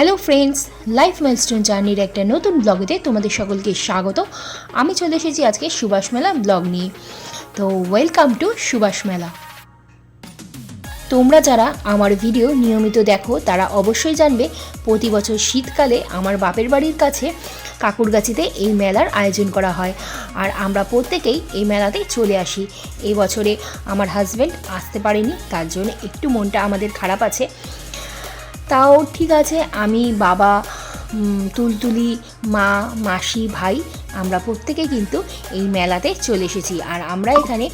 Hello friend's life milestone জার্নির একটা নতুন ব্লগেতে তোমাদের সকলকে স্বাগত। আমি চলে এসেছি আজকে সুভাষ মেলা ব্লগ নিয়ে। তো ওয়েলকাম টু সুভাষ মেলা। তোমরা যারা আমার ভিডিও নিয়মিত দেখো, তারা অবশ্যই জানবে, প্রতি বছর শীতকালে আমার বাপের বাড়ির কাছে কাকুরগাছিতে এই মেলার আয়োজন করা হয়। আর আমরা প্রত্যেকেই এই মেলাতে চলে আসি। এই বছরে আমার হাজব্যান্ড আসতে পারেনি, তার জন্য একটু মনটা আমাদের খারাপ আছে। তাও ঠিক আছে, আমি বাবা তুলতুলি, মা, মাসি, ভাই, আমরা প্রত্যেকে কিন্তু এই মেলাতে চলে এসেছি আর আমরা এখানে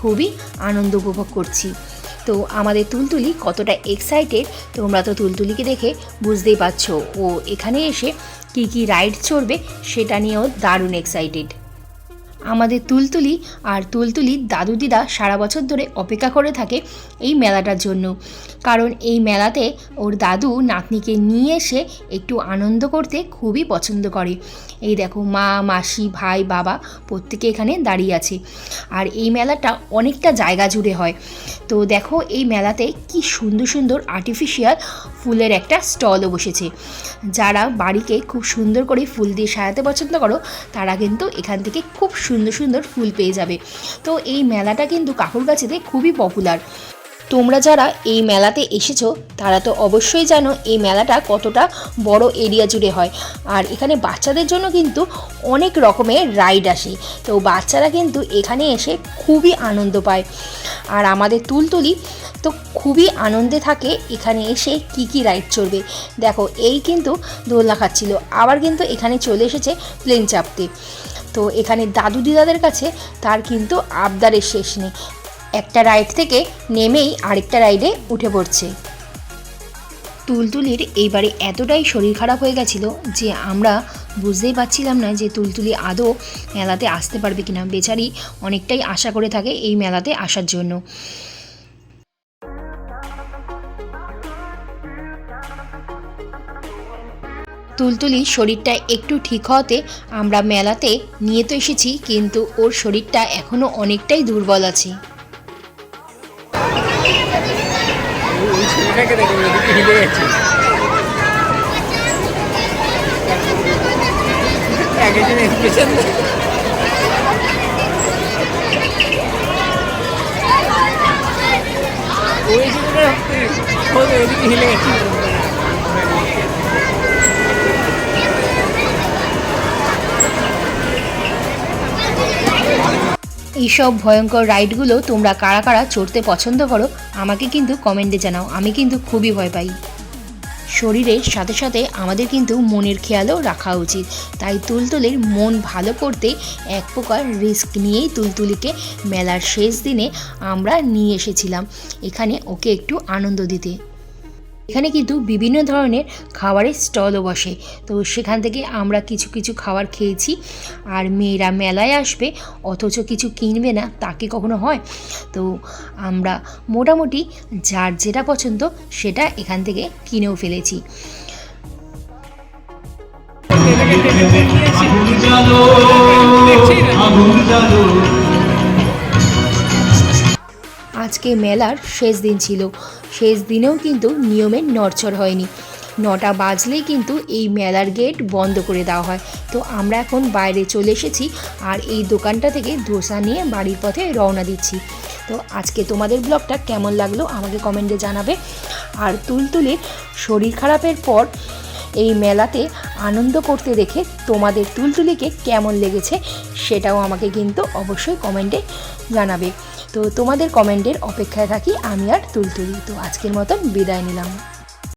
খুবই আনন্দ উপভোগ করছি। তো আমাদের তুলতুলি কতটা এক্সাইটেড তোমরা তো তুলতুলিকে দেখে বুঝতেই পারছ। ও এখানে এসে কী কী রাইড চড়বে সেটা নিয়েও দারুণ এক্সাইটেড আমাদের তুলতুলি আর তুলতুলির দাদু দিদা সারা বছর ধরে অপেক্ষা করে থাকে এই মেলাটার জন্য। কারণ এই মেলাতে ওর দাদু নাতনিকে নিয়ে এসে একটু আনন্দ করতে খুবই পছন্দ করে। এই দেখো মা, মাসি, ভাই, বাবা প্রত্যেকে এখানে দাঁড়িয়ে আছে। আর এই মেলাটা অনেকটা জায়গা জুড়ে হয়। তো দেখো এই মেলাতে কি সুন্দর সুন্দর আর্টিফিশিয়াল ফুলের একটা স্টলও বসেছে। যারা বাড়িকে খুব সুন্দর করে ফুল দিয়ে সাজাতে পছন্দ করো, তারা কিন্তু এখান থেকে খুব সুন্দর সুন্দর ফুল পেয়ে যাবে। তো এই মেলাটা কিন্তু কাকুরগাছিতে খুবই পপুলার তোমরা যারা এই মেলাতে এসেছ, তারা তো অবশ্যই জানো এই মেলাটা কতটা বড় এরিয়া জুড়ে হয়। আর এখানে বাচ্চাদের জন্য কিন্তু অনেক রকমের রাইড আসে। তো বাচ্চারা কিন্তু এখানে এসে খুবই আনন্দ পায়। আর আমাদের তুলতুলি তো খুবই আনন্দে থাকে এখানে এসে কি কি রাইড চড়বে। দেখো, এই কিন্তু দোলনা খাচ্ছিল, আবার কিন্তু এখানে চলে এসেছে প্লেন চাপতে। তো এখানে দাদু দিদাদের কাছে তার কিন্তু আবদারের শেষ নেই। একটা রাইড থেকে নেমেই আরেকটা রাইডে উঠে পড়ছে। তুলতুলির এইবারে এতটাই শরীর খারাপ হয়ে গেছিল যে আমরা বুঝতেই পারছিলাম না যে তুলতুলি আদৌ মেলাতে আসতে পারবে কিনা। বেচারি অনেকটাই আশা করে থাকে এই মেলাতে আসার জন্য। তুলতুলি শরীরটা একটু ঠিক হতে আমরা মেলাতে নিয়ে তো এসেছি কিন্তু ওর শরীরটা এখনও অনেকটাই দুর্বল আছে ওই হিলে গেছে এইসব ভয়ঙ্কর রাইডগুলো তোমরা কারা কারা চড়তে পছন্দ করো, আমাকে কিন্তু কমেন্টে জানাও, আমি কিন্তু খুবই ভয় পাই। শরীরের সাথে সাথে আমাদের কিন্তু মনের খেয়ালও রাখা উচিত। তাই তুলতুলির মন ভালো করতে এক প্রকার রিস্ক নিয়েই তুলতুলিকে মেলার শেষ দিনে আমরা নিয়ে এসেছিলাম। এখানে ওকে একটু আনন্দ দিতে। এখানে কিন্তু বিভিন্ন ধরনের খাবারের স্টলও বসে। তো সেখান থেকে আমরা কিছু কিছু খাবার খেয়েছি আর মেয়েরা মেলায় আসবে, অথচ কিছু কিনবে না তাকে কখনো হয়? তো আমরা মোটামুটি যার যেটা পছন্দ সেটা এখান থেকে কিনেও ফেলেছি। আজকে মেলার শেষ দিন ছিল। শেষ দিনেও কিন্তু নিয়মের নড়চড় হয়নি। নটা বাজলেই কিন্তু এই মেলার গেট বন্ধ করে দেওয়া হয়। তো আমরা এখন বাইরে চলে এসেছি আর এই দোকানটা থেকে ধোসা নিয়ে বাড়ির পথে রওনা দিচ্ছি। তো আজকে তোমাদের ব্লগটা কেমন লাগল আমাকে কমেন্টে জানাবে। আর তুলতুলির শরীর খারাপের পর এই মেলাতে আনন্দ করতে দেখে তোমাদের তুলতুলিকে কেমন লেগেছে সেটাও আমাকে কিন্তু অবশ্যই কমেন্টে জানাবে। তো তোমাদের কমেন্টের অপেক্ষায় থাকি আমি আর তুলতুলি। তো আজকের মতন বিদায় নিলাম।